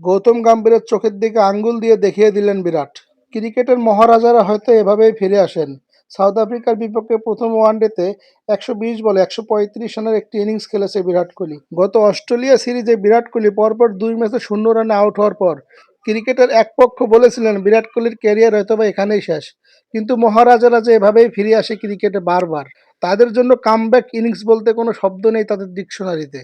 গৌতম গাম্ভীরের চোখের দিকে আঙ্গুল দিয়ে দেখিয়ে দিলেন বিরাট। ক্রিকেটের মহারাজারা হয়তো এভাবেই ফিরে আসেন। সাউথ আফ্রিকার বিপক্ষে প্রথম ওয়ানডেতে একশো বিশ বলে একশো পঁয়ত্রিশ রানের একটি ইনিংস খেলেছে বিরাট কোহলি। গত অস্ট্রেলিয়া সিরিজে বিরাট কোহলি পরপর দুই ম্যাচে শূন্য রানে আউট হওয়ার পর ক্রিকেটের এক পক্ষ বলেছিলেন বিরাট কোহলির ক্যারিয়ার হয়তোবা এখানেই শেষ। কিন্তু মহারাজারা যে এভাবেই ফিরে আসে ক্রিকেটে বারবার, তাদের জন্য কামব্যাক ইনিংস বলতে কোনো শব্দ নেই তাদের ডিকশনারিতে।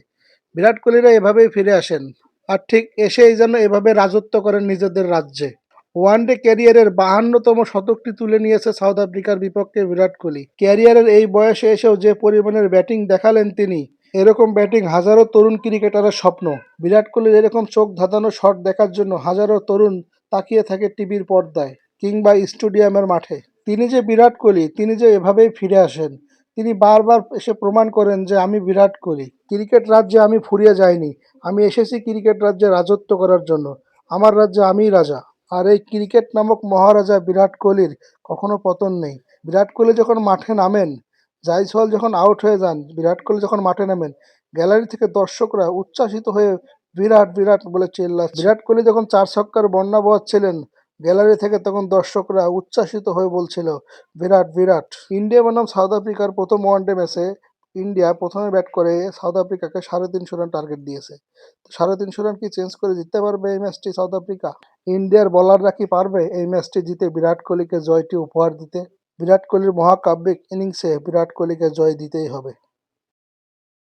বিরাট কোহলিরা এভাবেই ফিরে আসেন। আর ঠিক এসেই যেন এভাবে রাজত্ব করেন নিজেদের রাজ্যে। ওয়ানডে ক্যারিয়ারের বাহান্নতম শতকটি তুলে নিয়েছে সাউথ আফ্রিকার বিপক্ষে বিরাট কোহলি। ক্যারিয়ারের এই বয়সে এসেও যে পরিমাণের ব্যাটিং দেখালেন তিনি, এরকম ব্যাটিং হাজারো তরুণ ক্রিকেটারের স্বপ্ন। বিরাট কোহলির এরকম চোখ ধাঁধানো শট দেখার জন্য হাজারো তরুণ তাকিয়ে থাকে টিভির পর্দায় কিংবা স্টেডিয়ামের মাঠে। তিনি যে বিরাট কোহলি, তিনি যে এভাবেই ফিরে আসেন। তিনি বারবার এসে প্রমাণ করেন যে আমি বিরাট কোহলি। ক্রিকেট রাজ্যে আমি ফুরিয়ে যাইনি। আমি এসেছি ক্রিকেট রাজ্যে রাজত্ব করার জন্য। আমার রাজ্যে আমিই রাজা। আর এই ক্রিকেট নামক মহারাজা বিরাট কোহলির কখনো পতন নেই। বিরাট কোহলি যখন মাঠে নামেন, জাইসওয়াল যখন আউট হয়ে যান, বিরাট কোহলি যখন মাঠে নামেন, গ্যালারি থেকে দর্শকরা উচ্ছ্বাসিত হয়ে বিরাট বিরাট বলে চিল্লা বিরাট কোহলি যখন চার ছক্কার বন্যা বোয়াচ্ছিলেন গ্যালারি থেকে তখন দর্শকরা উচ্ছ্বাসিত হয়ে বলছিল, বিরাট বিরাট, ইন্ডিয়া বনাম সাউথ আফ্রিকার প্রথম ওয়ানডে ম্যাচে ইন্ডিয়া প্রথমে ব্যাট করে সাউথ আফ্রিকাকে সাড়ে তিনশো রান টার্গেট দিয়েছে। সাড়ে তিনশো রান কি চেঞ্জ করে জিততে পারবে এই ম্যাচটি সাউথ আফ্রিকা? ইন্ডিয়ার বলাররা কি পারবে এই ম্যাচটি জিতে বিরাট কোহলিকে জয়টি উপহার দিতে? বিরাট কোহলির মহাকাব্যিক ইনিংসে বিরাট কোহলিকে জয় দিতেই হবে।